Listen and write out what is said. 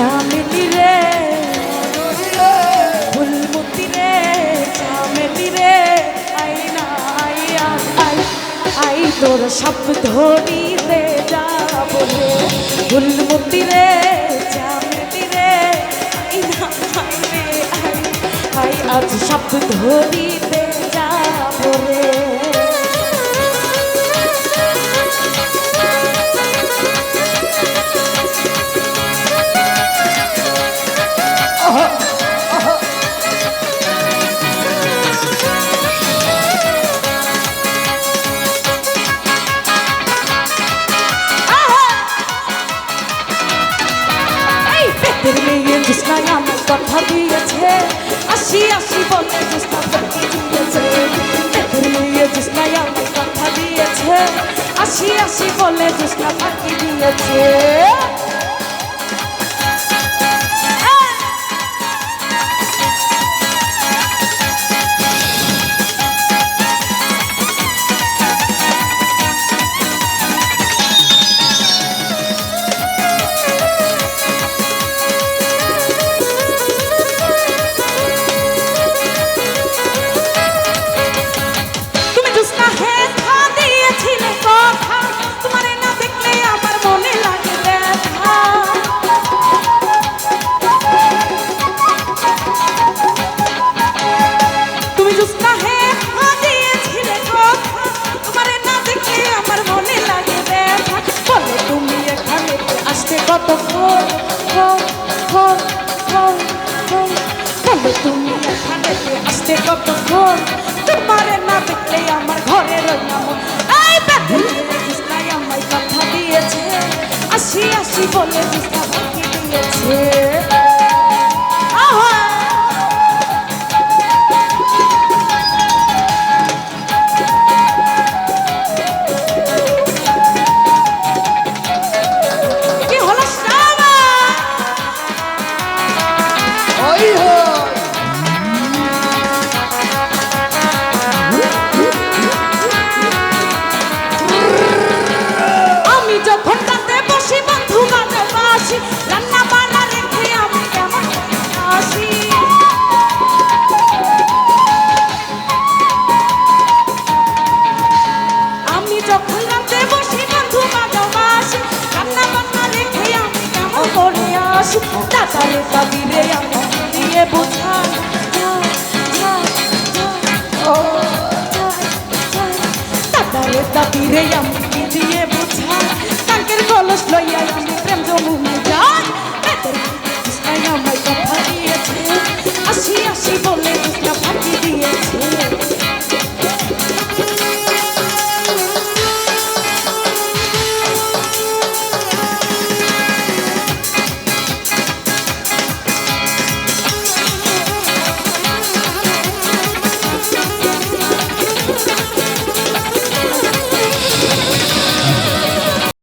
চামেলি রে। ফুলমতি রে চামেলি রে। আই না আই আই, আই তোর সব ধরিতে যাব রে। ফুলমতি রে চামেলি রে। আই না আই রে আই আই আজ সব ধরিতে যাব রে। পেটের মেয়ে জুসনায় আমার কথা দিয়েছে। আসি আসি বলে জুসনা কথা দিয়েছে। রাতের মেয়ে জুসনায় আমার কথা দিয়েছে। আসি আসি বলে জুসনা ফাঁকি দিয়েছে। আসতে কতক্ষণ ক্ষণ, ক্ষণ, ক্ষণ, ক্ষণ। বলে তুমি এখানে আসতে কতক্ষণ তোমারে না দেখলে আমার ঘরে রইলাম এই জুসনাই আমায় কথা দিয়েছে আসি আসি বলে জুসনা ফাঁকি দিয়েছে বোঝা তাদের দাবি রে আমি দিয়ে বোঝা কালকের কলস লইয়া আমি প্রেম জমু যাই তাদের আমার কথা দিয়েছে। আসি আসি বলে